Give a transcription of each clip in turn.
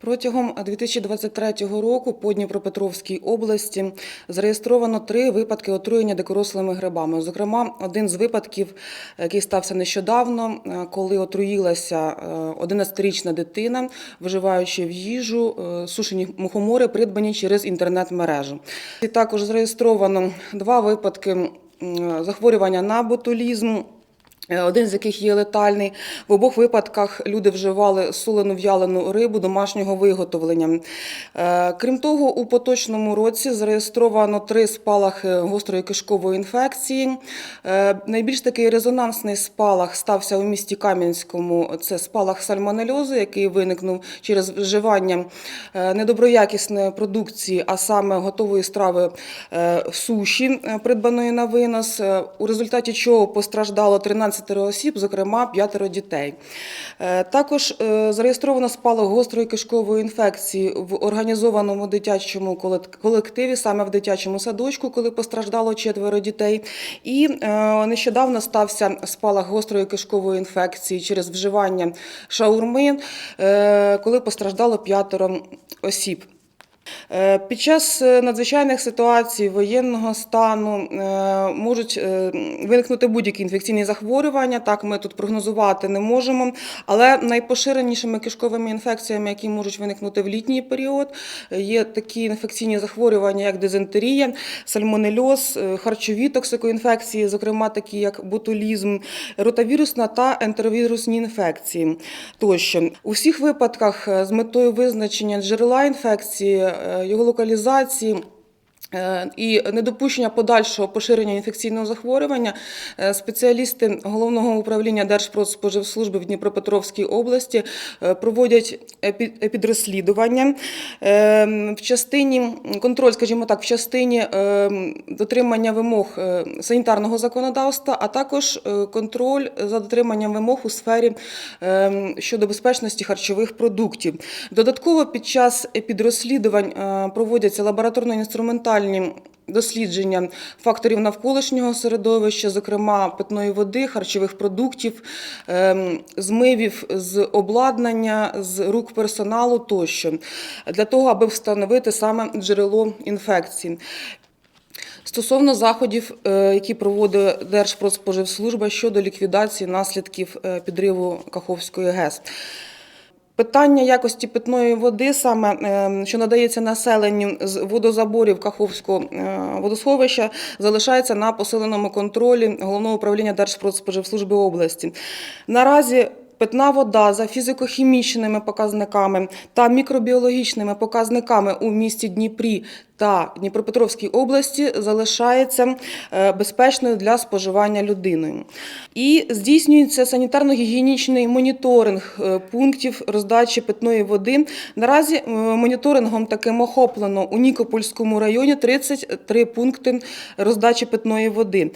Протягом 2023 року по Дніпропетровській області зареєстровано три випадки отруєння дикорослими грибами. Зокрема, один з випадків, який стався нещодавно, е, коли отруїлася е, 11-річна дитина, вживаючи в їжу е, сушені мухомори, придбані через інтернет-мережу. І також зареєстровано два випадки захворювання на ботулізм. Е, Один з яких є летальний. В обох випадках люди вживали солену в'ялену рибу домашнього виготовлення. Е, Крім того, у поточному році зареєстровано три спалахи гострої кишкової інфекції. Е, Найбільш такий резонансний спалах стався у місті Кам'янському. Це спалах сальмонельозу, який виникнув через вживання недоброякісної продукції, а саме готової страви суші, придбаної на винос, у результаті чого постраждало 13 осіб, зокрема 5 дітей. Е, Також е, зареєстровано спалах гострої кишкової інфекції в організованому дитячому колективі, саме в дитячому садочку, коли постраждало четверо дітей. І е, нещодавно стався спалах гострої кишкової інфекції через вживання шаурми, коли постраждало п'ятеро осіб. Е, Під час е, надзвичайних ситуацій воєнного стану е, можуть виникнути будь-які інфекційні захворювання. Так, ми тут прогнозувати не можемо. Але найпоширенішими кишковими інфекціями, які можуть виникнути в літній період, є такі інфекційні захворювання, як дизентерія, сальмонельоз, харчові токсикоінфекції, зокрема такі як ботулізм, ротавірусна та ентеровірусні інфекції. Тощо у всіх випадках з метою визначення джерела інфекції, його локалізації. Е, І недопущення подальшого поширення інфекційного захворювання е, спеціалісти головного управління Держпродспоживслужби в Дніпропетровській області е, проводять Е, в частині контроль, скажімо так, в частині дотримання вимог санітарного законодавства, а також контроль за дотриманням вимог у сфері щодо безпечності харчових продуктів. Додатково під час епідрозслідувань е, проводяться лабораторно-інструментальні дослідження факторів навколишнього середовища, зокрема питної води, харчових продуктів, ем, змивів з обладнання, з рук персоналу тощо, для того, аби встановити саме джерело інфекції. Стосовно заходів, е, які проводить Держпродспоживслужба щодо ліквідації наслідків е, підриву Каховської ГЕС. Питання якості питної води, саме е, що надається населенню з водозаборів Каховського е, водосховища, залишається на посиленому контролі головного управління Держпродспоживслужби області. Наразі питна вода за фізико-хімічними показниками та мікробіологічними показниками у місті Дніпрі та Дніпропетровській області залишається е, безпечною для споживання людиною. І здійснюється санітарно-гігієнічний моніторинг е, пунктів роздачі питної води. Наразі е, моніторингом таким охоплено у Нікопольському районі 33 пункти роздачі питної води.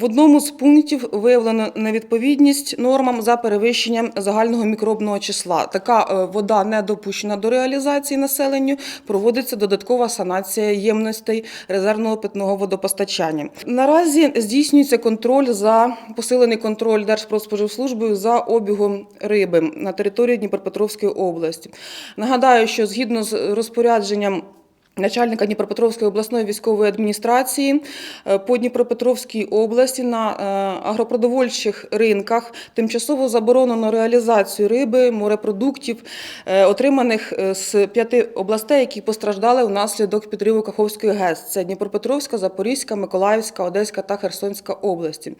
В одному з пунктів виявлено невідповідність нормам за перевищенням загального мікробного числа. Така е, вода не допущена до реалізації населенню. Проводиться додаткова санація ємностей резервного питного водопостачання. Наразі здійснюється контроль за посилений контроль Держпродспоживслужбою за обігом риби на території Дніпропетровської області. Нагадаю, що згідно з розпорядженням. Начальника Дніпропетровської обласної військової адміністрації е, по Дніпропетровській області на е, агропродовольчих ринках тимчасово заборонено реалізацію риби, морепродуктів, е, отриманих з п'яти областей, які постраждали внаслідок підриву Каховської ГЕС. Це Дніпропетровська, Запорізька, Миколаївська, Одеська та Херсонська області.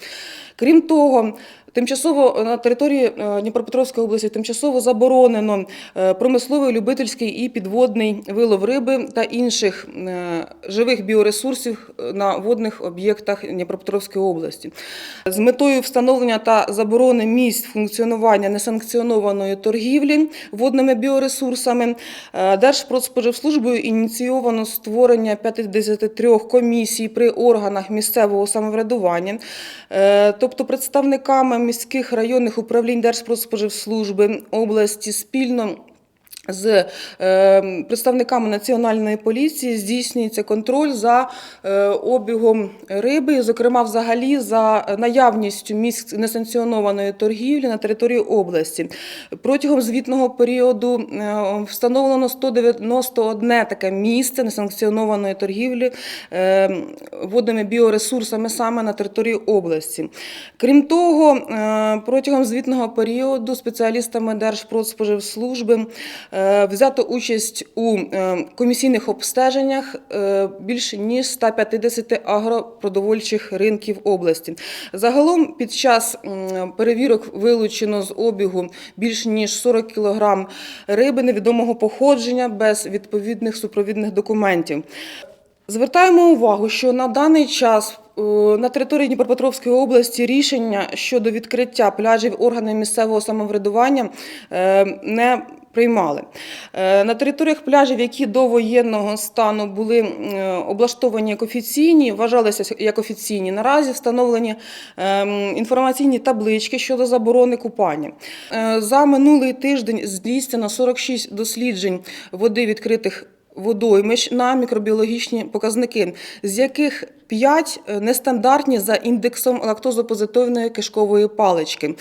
Крім того, Тимчасово на території е, Дніпропетровської області тимчасово заборонено е, промисловий, любительський і підводний вилов риби та інших е, живих біоресурсів на водних об'єктах Дніпропетровської області. З метою встановлення та заборони місць функціонування несанкціонованої торгівлі водними біоресурсами е, Держпродспоживслужбою ініційовано створення 53 комісій при органах місцевого самоврядування, Е, тобто представниками міських районних управлінь Держпродспоживслужби області спільно З е, представниками національної поліції здійснюється контроль за е, обігом риби, зокрема, взагалі за наявністю місць несанкціонованої торгівлі на території області. Протягом звітного періоду е, встановлено 191 таке місце несанкціонованої торгівлі водними біоресурсами саме на території області. Крім того, протягом звітного періоду спеціалістами Держпродспоживслужби взято участь у е, комісійних обстеженнях е, більше ніж 150 агропродовольчих ринків області. Загалом під час перевірок вилучено з обігу більш ніж 40 кг риби невідомого походження без відповідних супровідних документів. Звертаємо увагу, що на даний час е, на території Дніпропетровської області рішення щодо відкриття пляжів органами місцевого самоврядування е, не приймали. Е, На територіях пляжів, які до воєнного стану були облаштовані як офіційні, вважалися як офіційні, наразі встановлені ем, інформаційні таблички щодо заборони купання. Е, За минулий тиждень здійснено 46 досліджень води відкритих водоймищ на мікробіологічні показники, з яких 5 нестандартні за індексом лактозопозитивної кишкової палички,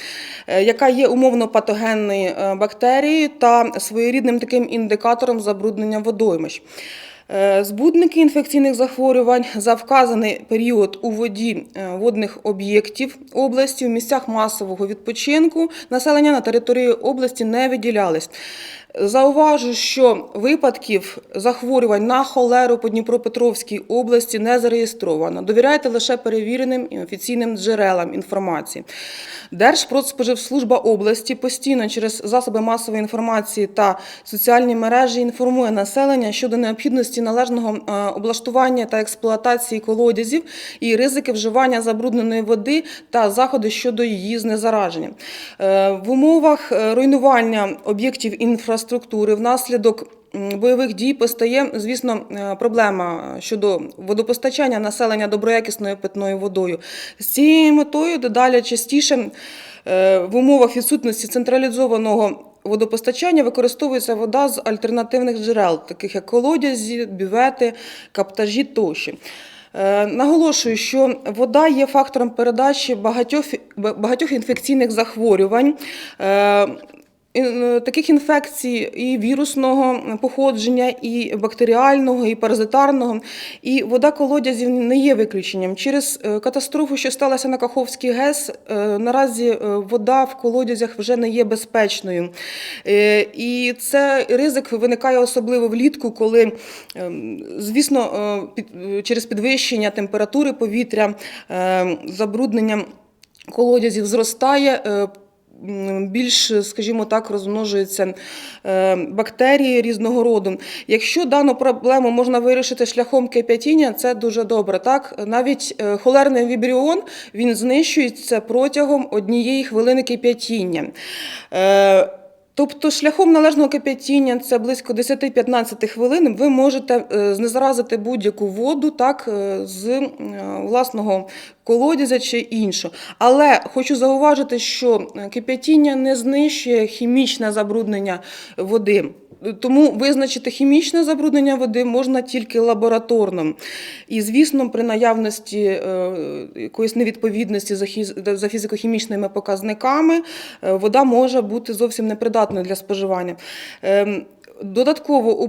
е, яка є умовно патогенною е, бактерією та своєрідним таким індикатором забруднення водоймищ. Е, Збудники інфекційних захворювань за вказаний період у воді е, водних об'єктів області в місцях масового відпочинку населення на території області не виділялись. Зауважу, що випадків захворювань на холеру по Дніпропетровській області не зареєстровано. Довіряйте лише перевіреним і офіційним джерелам інформації. Держпродспоживслужба області постійно через засоби масової інформації та соціальні мережі інформує населення щодо необхідності належного е, облаштування та експлуатації колодязів і ризики вживання забрудненої води та заходи щодо її знезараження. Е, В умовах е, руйнування об'єктів інфраструктури внаслідок бойових дій постає, звісно, е, проблема щодо водопостачання населення доброякісною питною водою. З цією метою дедалі частіше е, в умовах відсутності централізованого водопостачання використовується вода з альтернативних джерел, таких як колодязі, бювети, каптажі тощо. Е, Наголошую, що вода є фактором передачі багатьох, багатьох інфекційних захворювань. Е, Таких інфекцій і вірусного походження, і бактеріального, і паразитарного. І вода колодязів не є виключенням. Через е, катастрофу, що сталася на Каховській ГЕС, е, наразі вода в колодязях вже не є безпечною. І це ризик виникає особливо влітку, коли, ем, звісно, через підвищення температури повітря, е, забруднення колодязів зростає. Більш, скажімо так, розмножуються е, бактерії різного роду. Якщо дану проблему можна вирішити шляхом кип'ятіння, це дуже добре. Так, навіть е, холерний вібріон він знищується протягом однієї хвилини кип'ятіння. Е, Тобто шляхом належного кип'ятіння, це близько 10-15 хвилин, ви можете знезаразити будь-яку воду так, з власного колодязя чи іншого. Але хочу зауважити, що е, кип'ятіння не знищує хімічне забруднення води. Тому визначити хімічне забруднення води можна тільки лабораторно. І, звісно, при наявності е, якоїсь невідповідності за фізико-хімічними показниками е, вода може бути зовсім непридатною для споживання. Ем, Додатково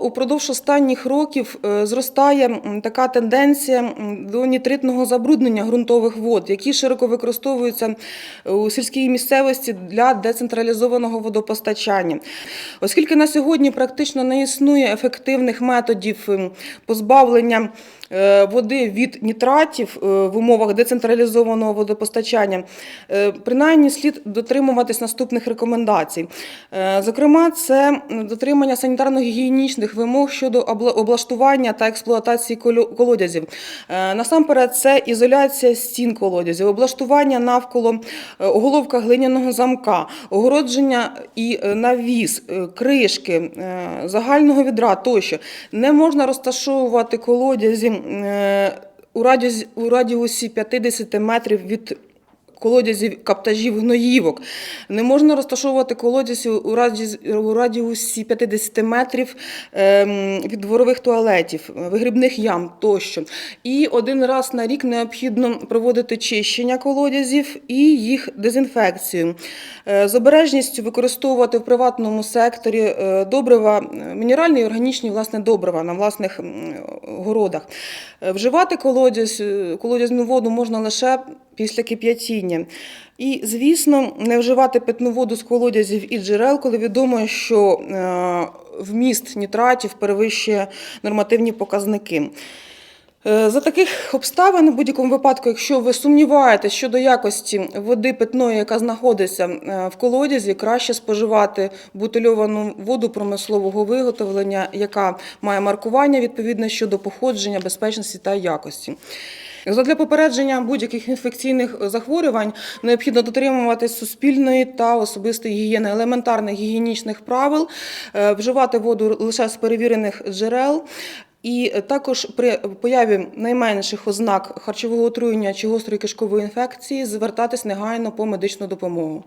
упродовж останніх років е, зростає така тенденція до нітритного забруднення ґрунтових вод, які широко використовуються у сільській місцевості для децентралізованого водопостачання. Оскільки на сьогодні практично не існує ефективних методів позбавлення е, води від нітратів е, в умовах децентралізованого водопостачання, е, принаймні слід дотримуватись наступних рекомендацій. Е, Зокрема, це дотримання санітарно-гігієнічних вимог щодо облаштування та експлуатації колодязів. Е, Насамперед, це ізоляція стін колодязів, облаштування навколо е, оголовка глиняного замка, огородження і е, навіс, е, кришки, е, загального відра тощо. Не можна розташовувати колодязі е, у радіусі, у радіусі 50 метрів від колодязів, каптажів, гноївок. Не можна розташовувати колодязі у раді- у радіусі 50 метрів ем, від дворових туалетів, вигрібних ям тощо. І один раз на рік необхідно проводити чищення колодязів і їх дезінфекцію. Е, З обережністю використовувати в приватному секторі е, добрива, е, мінеральні і органічні власне добрива на власних городах. Вживати колодязь, колодязну воду можна лише після кип'ятіння. І, звісно, не вживати питну воду з колодязів і джерел, коли відомо, що е, вміст нітратів перевищує нормативні показники. Е, За таких обставин, в будь-якому випадку, якщо ви сумніваєтесь щодо якості води питної, яка знаходиться е, в колодязі, краще споживати бутильовану воду промислового виготовлення, яка має маркування відповідне щодо походження, безпечності та якості. Задля попередження будь-яких інфекційних захворювань необхідно дотримуватись суспільної та особистої гігієни, елементарних гігієнічних правил, е, вживати воду лише з перевірених джерел. І також при появі найменших ознак харчового отруєння чи гострої кишкової інфекції звертатись негайно по медичну допомогу.